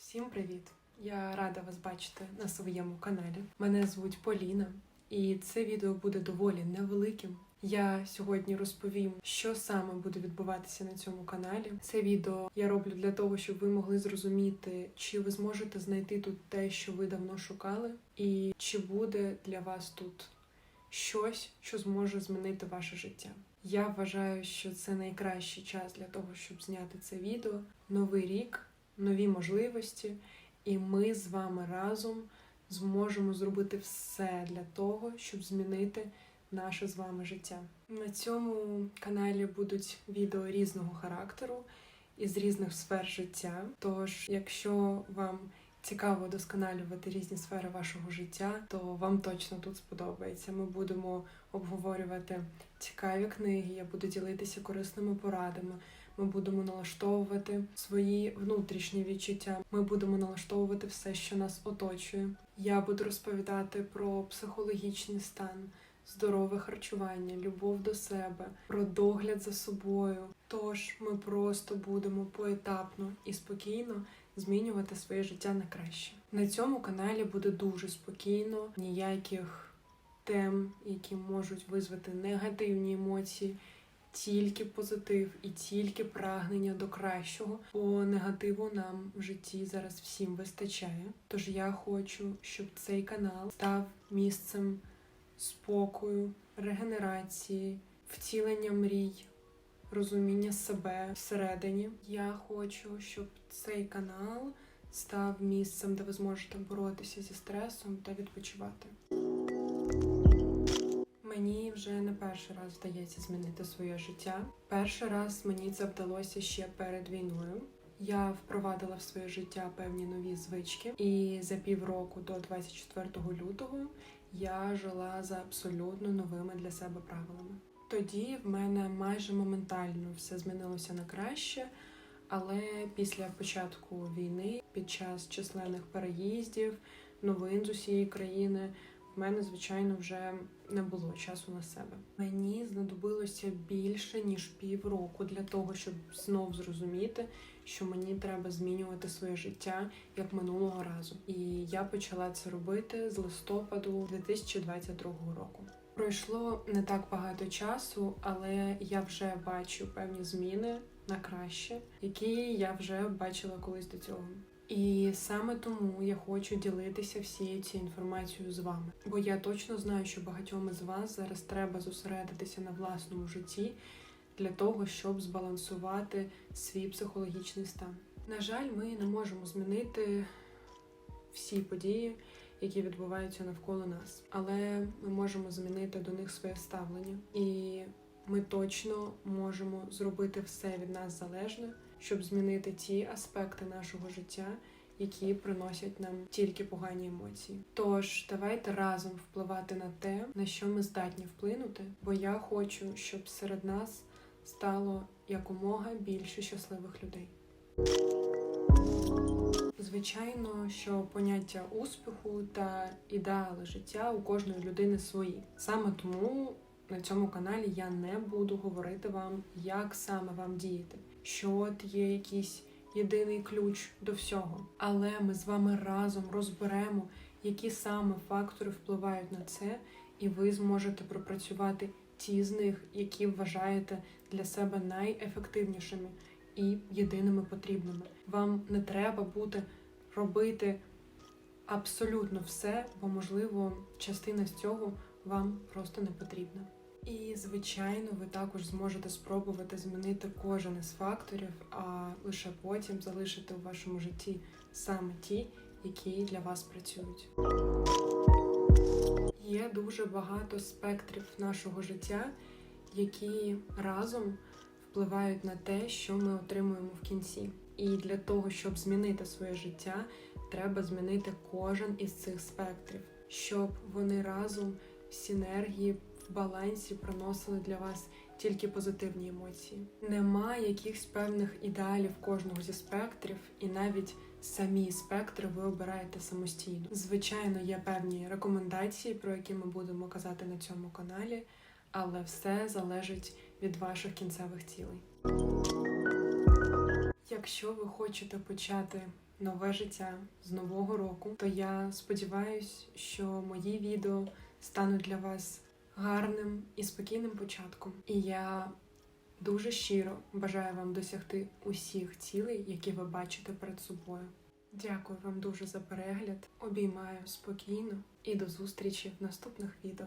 Всім привіт! Я рада вас бачити на своєму каналі. Мене звуть Поліна, і це відео буде доволі невеликим. Я сьогодні розповім, що саме буде відбуватися на цьому каналі. Це відео я роблю для того, щоб ви могли зрозуміти, чи ви зможете знайти тут те, що ви давно шукали, і чи буде для вас тут щось, що зможе змінити ваше життя. Я вважаю, що це найкращий час для того, щоб зняти це відео. Новий рік, нові можливості, і ми з вами разом зможемо зробити все для того, щоб змінити наше з вами життя. На цьому каналі будуть відео різного характеру із різних сфер життя. Тож, якщо вам цікаво досконалювати різні сфери вашого життя, то вам точно тут сподобається. Ми будемо обговорювати цікаві книги, я буду ділитися корисними порадами. Ми будемо налаштовувати свої внутрішні відчуття. Ми будемо налаштовувати все, що нас оточує. Я буду розповідати про психологічний стан, здорове харчування, любов до себе, про догляд за собою. Тож ми просто будемо поетапно і спокійно змінювати своє життя на краще. На цьому каналі буде дуже спокійно, ніяких тем, які можуть визвати негативні емоції тільки позитив і тільки прагнення до кращого, бо негативу нам в житті зараз всім вистачає. Тож я хочу, щоб цей канал став місцем спокою, регенерації, втілення мрій, розуміння себе всередині. Я хочу, щоб цей канал став місцем, де ви зможете боротися зі стресом та відпочивати. Мені вже не перший раз вдається змінити своє життя. Перший раз мені це вдалося ще перед війною. Я впровадила в своє життя певні нові звички, і за півроку до 24 лютого я жила за абсолютно новими для себе правилами. Тоді в мене майже моментально все змінилося на краще, але після початку війни, під час численних переїздів, новин з усієї країни, мене, звичайно, вже не було часу на себе. Мені знадобилося більше ніж півроку для того, щоб знов зрозуміти, що мені треба змінювати своє життя як минулого разу. І я почала це робити з листопаду 2022 року. Пройшло не так багато часу, але я вже бачу певні зміни на краще, які я вже бачила колись до цього. І саме тому я хочу ділитися всією цією інформацією з вами. Бо я точно знаю, що багатьом із вас зараз треба зосередитися на власному житті для того, щоб збалансувати свій психологічний стан. На жаль, ми не можемо змінити всі події, які відбуваються навколо нас, але ми можемо змінити до них своє ставлення, і ми точно можемо зробити все від нас залежне щоб змінити ті аспекти нашого життя, які приносять нам тільки погані емоції. Тож давайте разом впливати на те, на що ми здатні вплинути, бо я хочу, щоб серед нас стало якомога більше щасливих людей. Звичайно, що поняття успіху та ідеали життя у кожної людини свої. Саме тому на цьому каналі я не буду говорити вам, як саме вам діяти що от є якийсь єдиний ключ до всього. Але ми з вами разом розберемо, які саме фактори впливають на це, і ви зможете пропрацювати ті з них, які вважаєте для себе найефективнішими і єдиними потрібними. Вам не треба буде робити абсолютно все, бо можливо частина з цього вам просто не потрібна. І, звичайно, ви також зможете спробувати змінити кожен із факторів, а лише потім залишити у вашому житті саме ті, які для вас працюють. Є дуже багато спектрів нашого життя, які разом впливають на те, що ми отримуємо в кінці. І для того, щоб змінити своє життя, треба змінити кожен із цих спектрів, щоб вони разом в синергії балансі приносили для вас тільки позитивні емоції. Нема якихось певних ідеалів кожного зі спектрів, і навіть самі спектри ви обираєте самостійно. Звичайно, є певні рекомендації, про які ми будемо казати на цьому каналі, але все залежить від ваших кінцевих цілей. Якщо ви хочете почати нове життя з нового року, то я сподіваюсь, що мої відео стануть для вас гарним і спокійним початком. І я дуже щиро бажаю вам досягти усіх цілей, які ви бачите перед собою. Дякую вам дуже за перегляд. Обіймаю спокійно і до зустрічі в наступних відео.